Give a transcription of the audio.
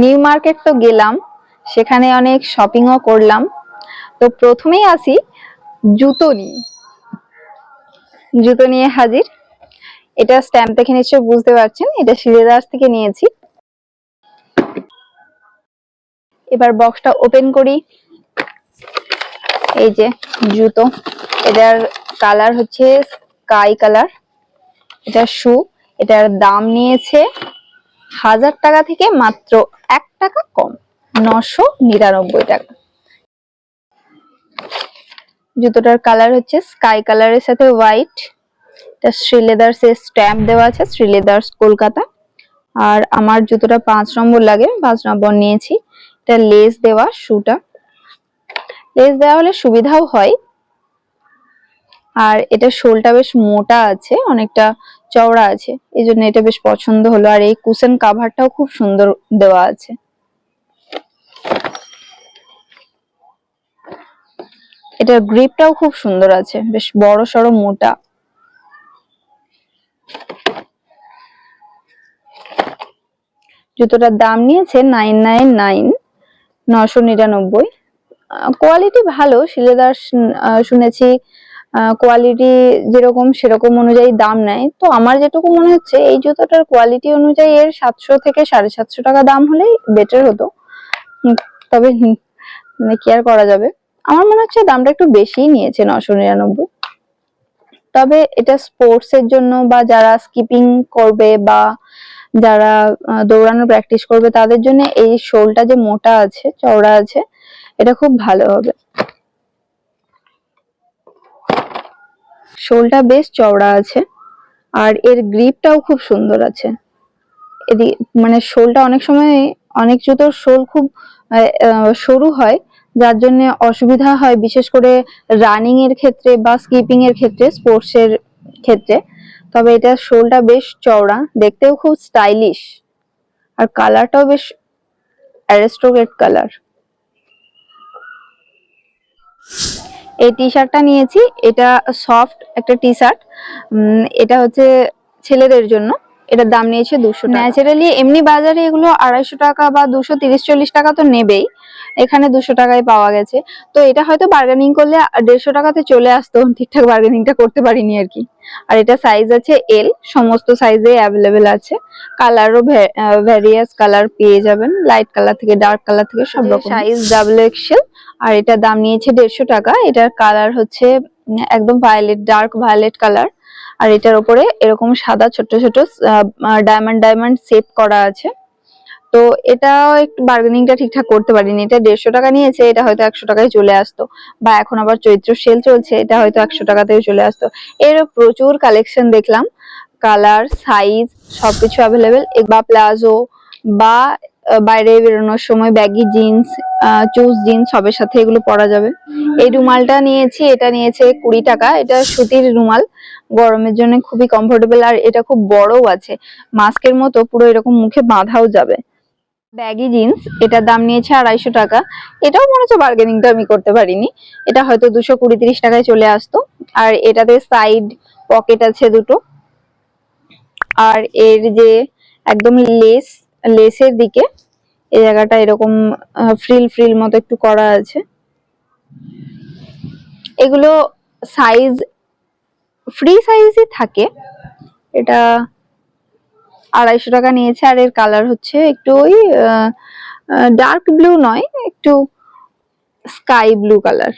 New market তো গেলাম, সেখানে অনেক শপিংও করলাম। তো প্রথমেই আসি জুতো নিয়ে। জুতো নিয়ে হাজির। এটা স্ট্যাম্প দেখে নিশ্চয় বুঝতে পারছেন, এটা সিলেদার্স থেকে নিয়েছি। এবার বক্সটা ওপেন করি। এই যে জুতো, এটার কালার হচ্ছে স্কাই কালার এটা শু এটার দাম নিয়েছে হাজার টাকা থেকে মাত্র এক টাকা কম, নশো নিরানব্বই টাকা। জুতোটার কালার হচ্ছে স্কাই কালারের সাথে হোয়াইট শ্রীলেদার্স এর স্ট্যাম্প দেওয়া আছে, শ্রীলেদার্স কলকাতা। আর আমার জুতোটা পাঁচ নম্বর লাগে, পাঁচ নম্বর নিয়েছি। এটা লেস দেওয়া শুটা লেস দেওয়া হলে সুবিধাও হয়। আর এটা শোলটা বেশ মোটা আছে, অনেকটা চওড়া আছে। এই জন্য এটা বেশ পছন্দ হলো। আর এই কুশন কাভারটাও খুব সুন্দর দেওয়া আছে। এটার গ্রিপটাও খুব সুন্দর আছে। বেশ বড় সড়ো মোটা। জুতোটার দাম নিয়েছে নাইন নাইন নাইন নশো নিরানব্বই। কোয়ালিটি ভালো। শিলেদার শুনেছি কোয়ালিটি যেরকম সেরকম অনুযায়ী দাম নেয়। তো আমার যেটুকু মনে হচ্ছে এই জুতোটার কোয়ালিটি অনুযায়ী এর সাতশো থেকে সাড়ে সাতশো টাকা দাম হলেই বেটার হতো। তবে মানে কি আর করা যাবে? আমার মনে হচ্ছে দামটা একটু বেশিই নিয়েছে নশো নিরানব্বই। তবে এটা স্পোর্টস এর জন্য বা যারা স্কিপিং করবে বা যারা আহ, দৌড়ানো প্র্যাকটিস করবে তাদের জন্য এই শোলটা যে মোটা আছে চওড়া আছে এটা খুব ভালো হবে। শোলটা বেশ চওড়া আছে, আর এর গ্রিপটাও খুব সুন্দর আছে। এদি মানে শোলটা অনেক সময়, অনেক জুতোর শোল খুব সরু হয়, যার জন্য অসুবিধা হয়, বিশেষ করে রানিং এর ক্ষেত্রে বা স্কিপিং এর ক্ষেত্রে স্পোর্টস এর ক্ষেত্রে। তবে এটা শোলটা বেশ চওড়া, দেখতেও খুব স্টাইলিশ আর কালারটাও বেশ অ্যারিস্টোক্রেট কালার এই টি শার্টটা নিয়েছি। এটা সফট একটা টি শার্ট এটা হচ্ছে ছেলেদের জন্য। এটার দাম নিয়েছে দুশো ন্যাচারালি এমনি বাজারে এগুলো আড়াইশো টাকা বা দুশো তিরিশ চল্লিশ টাকা তো নেবেই। এখানে দুশো টাকায় পাওয়া গেছে। তো এটা হয়তো বার্গেনিং করলে দেড়শো টাকাতে চলে আসতো। ঠিকঠাক বার্গেনিংটা করতে পারিনি আর কি। আর এটা সাইজ আছে এল সমস্ত সাইজে অ্যাভেলেবেল আছে। কালারও ভ্যারিয়াস কালার পেয়ে যাবেন। লাইট কালার থেকে ডার্ক কালার থেকে সব রকম। সাইজ ডাবল এক্সেল আর এটার দাম নিয়েছে দেড়শো টাকা। এটার কালার হচ্ছে একদম ভায়োলেট ডার্ক ভায়োলেট কালার আর এটার উপরে এরকম সাদা ছোট ছোট ডায়মন্ড ডায়মন্ড সেপ করা আছে। তো এটাও একটু বার্গেনিংটা ঠিকঠাক করতে পারিনি। এটা দেড়শো টাকা নিয়েছে, এটা হয়তো একশো টাকায় চলে আসতো। বা এখন আবার চৈত্র সেল চলছে, এটা হয়তো একশো টাকাতেও চলে আসতো। এর প্রচুর কালেকশন দেখলাম। কালার সাইজ সবকিছু অ্যাভেলেবেল বা প্লাজো বা বাইরে বেরোনোর সময় ব্যাগি জিন্স চুজ জিন্স সবের সাথে এগুলো পরা যাবে। এই রুমালটা নিয়েছি, এটা নিয়েছে কুড়ি টাকা। এটা সুতির রুমাল, গরমের জন্য খুবই কমফোর্টেবল আর এটা খুব বড়ও আছে। মাস্কের মতো পুরো এরকম মুখে বাঁধাও যাবে। ব্যাগি জিন্স এটার দাম নিয়েছে আড়াইশো টাকা। এটাও মনে হচ্ছে বার্গেনিংটা আমি করতে পারিনি। এটা হয়তো দুশো কুড়ি তিরিশ টাকায় চলে আসতো। আর এটাতে সাইড পকেট আছে দুটো। আর এর যে একদম লেস লেসের দিকে। এই জায়গাটা এরকম ফ্রিল ফ্রিল মতো একটু করা আছে। এগুলো সাইজ ফ্রি সাইজই থাকে। এটা আড়াইশো টাকা নিয়েছে, আর এর কালার হচ্ছে একটু ওই ডার্ক ব্লু নয়, একটু স্কাই ব্লু কালার